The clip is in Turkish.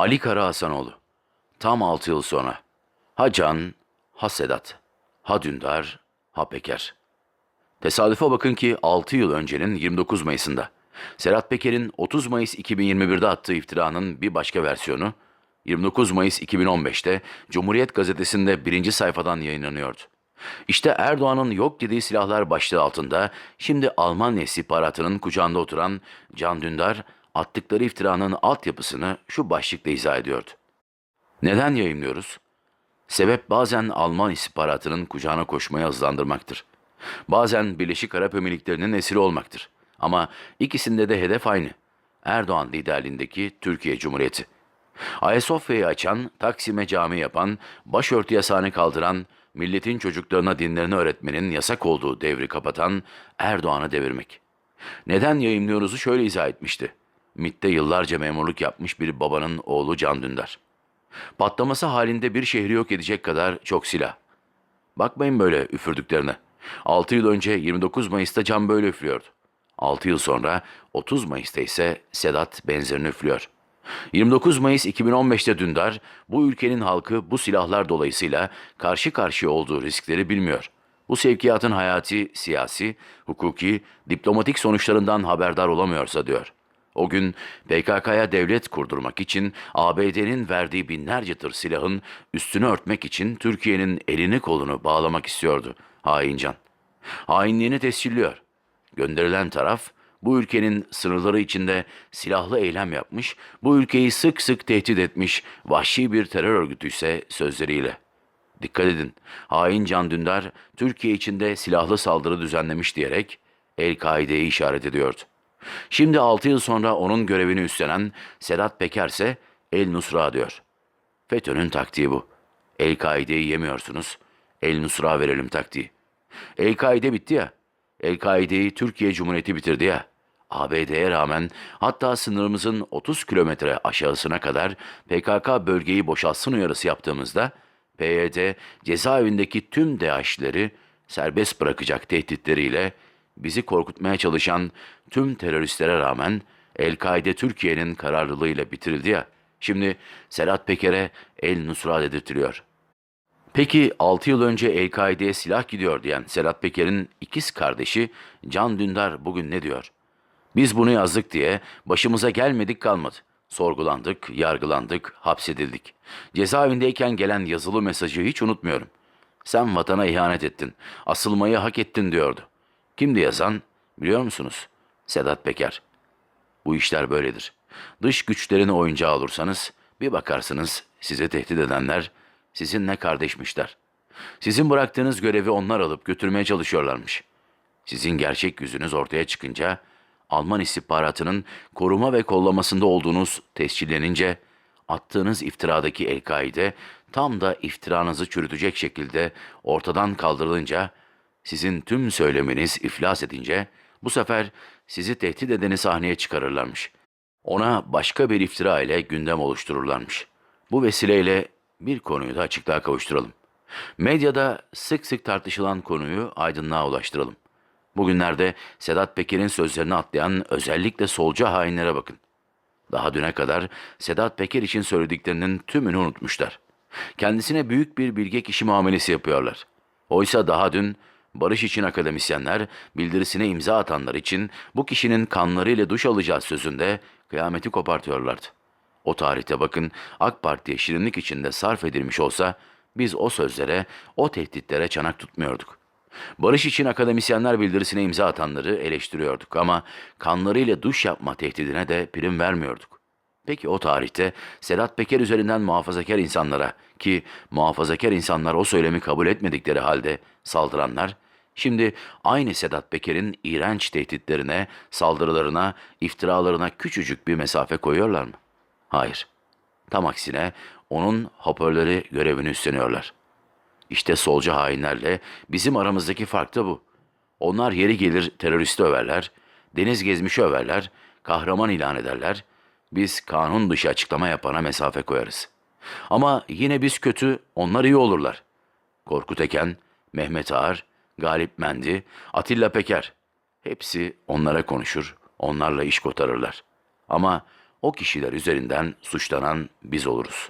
Ali Kara Hasanoğlu. Tam 6 yıl sonra. Ha Can, ha Sedat, ha Dündar, ha Peker. Tesadüfe bakın ki 6 yıl öncenin 29 Mayıs'ında Serhat Peker'in 30 Mayıs 2021'de attığı iftiranın bir başka versiyonu 29 Mayıs 2015'te Cumhuriyet Gazetesi'nde birinci sayfadan yayınlanıyordu. İşte Erdoğan'ın yok dediği silahlar başlığı altında şimdi Almanya istihbaratının kucağında oturan Can Dündar attıkları iftiranın altyapısını şu başlıkla izah ediyordu. Neden yayınlıyoruz? Sebep bazen Alman istihbaratının kucağına koşmayı hızlandırmaktır. Bazen Birleşik Arap Emirlikleri'nin esiri olmaktır. Ama ikisinde de hedef aynı. Erdoğan liderliğindeki Türkiye Cumhuriyeti. Ayasofya'yı açan, Taksim'e cami yapan, başörtü yasağını kaldıran, milletin çocuklarına dinlerini öğretmenin yasak olduğu devri kapatan Erdoğan'ı devirmek. Neden yayınlıyoruzu şöyle izah etmişti. MİT'te yıllarca memurluk yapmış bir babanın oğlu Can Dündar. Patlaması halinde bir şehri yok edecek kadar çok silah. Bakmayın böyle üfürdüklerine. 6 yıl önce 29 Mayıs'ta Can böyle üflüyordu. 6 yıl sonra 30 Mayıs'ta ise Sedat benzerini üflüyor. 29 Mayıs 2015'te Dündar, bu ülkenin halkı bu silahlar dolayısıyla karşı karşıya olduğu riskleri bilmiyor. Bu sevkiyatın hayati, siyasi, hukuki, diplomatik sonuçlarından haberdar olamıyorsa diyor. O gün PKK'ya devlet kurdurmak için ABD'nin verdiği binlerce tır silahın üstünü örtmek için Türkiye'nin elini kolunu bağlamak istiyordu hain can. Hainliğini tescilliyor. Gönderilen taraf bu ülkenin sınırları içinde silahlı eylem yapmış, bu ülkeyi sık sık tehdit etmiş vahşi bir terör örgütü ise sözleriyle. Dikkat edin, hain Can Dündar Türkiye içinde silahlı saldırı düzenlemiş diyerek El-Kaide'yi işaret ediyordu. Şimdi 6 yıl sonra onun görevini üstlenen Sedat Peker ise El Nusra diyor. FETÖ'nün taktiği bu. El-Kaide'yi yemiyorsunuz, El Nusra verelim taktiği. El-Kaide bitti ya. El-Kaide'yi Türkiye Cumhuriyeti bitirdi ya. ABD'ye rağmen hatta sınırımızın 30 kilometre aşağısına kadar PKK bölgeyi boşaltsın uyarısı yaptığımızda PYD cezaevindeki tüm DAEŞ'leri serbest bırakacak tehditleriyle bizi korkutmaya çalışan tüm teröristlere rağmen El-Kaide Türkiye'nin kararlılığıyla bitirildi ya. Şimdi Sedat Peker'e El Nusra dedirtiliyor. Peki 6 yıl önce El-Kaide'ye silah gidiyor diyen Sedat Peker'in ikiz kardeşi Can Dündar bugün ne diyor? Biz bunu yazdık diye başımıza gelmedik kalmadı. Sorgulandık, yargılandık, hapsedildik. Cezaevindeyken gelen yazılı mesajı hiç unutmuyorum. Sen vatana ihanet ettin, asılmayı hak ettin diyordu. Kimdi yazan? Biliyor musunuz? Sedat Peker. Bu işler böyledir. Dış güçlerin oyuncağı olursanız bir bakarsınız size tehdit edenler sizinle kardeşmişler. Sizin bıraktığınız görevi onlar alıp götürmeye çalışıyorlarmış. Sizin gerçek yüzünüz ortaya çıkınca Alman istihbaratının koruma ve kollamasında olduğunuz tescillenince attığınız iftiradaki El-Kaide tam da iftiranızı çürütecek şekilde ortadan kaldırılınca sizin tüm söyleminiz iflas edince bu sefer sizi tehdit edeni sahneye çıkarırlarmış. Ona başka bir iftira ile gündem oluştururlarmış. Bu vesileyle bir konuyu da açıklığa kavuşturalım. Medyada sık sık tartışılan konuyu aydınlığa ulaştıralım. Bugünlerde Sedat Peker'in sözlerini atlayan özellikle solcu hainlere bakın. Daha düne kadar Sedat Peker için söylediklerinin tümünü unutmuşlar. Kendisine büyük bir bilge kişi muamelesi yapıyorlar. Oysa daha dün barış için akademisyenler bildirisine imza atanlar için bu kişinin kanlarıyla duş alacağı sözünde kıyameti kopartıyorlardı. O tarihte bakın AK Parti'ye şirinlik içinde sarf edilmiş olsa biz o sözlere, o tehditlere çanak tutmuyorduk. Barış için akademisyenler bildirisine imza atanları eleştiriyorduk ama kanlarıyla duş yapma tehdidine de prim vermiyorduk. Peki o tarihte Sedat Peker üzerinden muhafazakar insanlara ki muhafazakar insanlar o söylemi kabul etmedikleri halde saldıranlar, şimdi aynı Sedat Peker'in iğrenç tehditlerine, saldırılarına, iftiralarına küçücük bir mesafe koyuyorlar mı? Hayır. Tam aksine onun hoparlörü görevini üstleniyorlar. İşte solcu hainlerle bizim aramızdaki fark da bu. Onlar yeri gelir teröristi överler, deniz gezmişi överler, kahraman ilan ederler. Biz kanun dışı açıklama yapana mesafe koyarız. Ama yine biz kötü, onlar iyi olurlar. Korkut Eken, Mehmet Ağar, Galip Mendi, Atilla Peker. Hepsi onlara konuşur, onlarla iş kotarırlar. Ama o kişiler üzerinden suçlanan biz oluruz.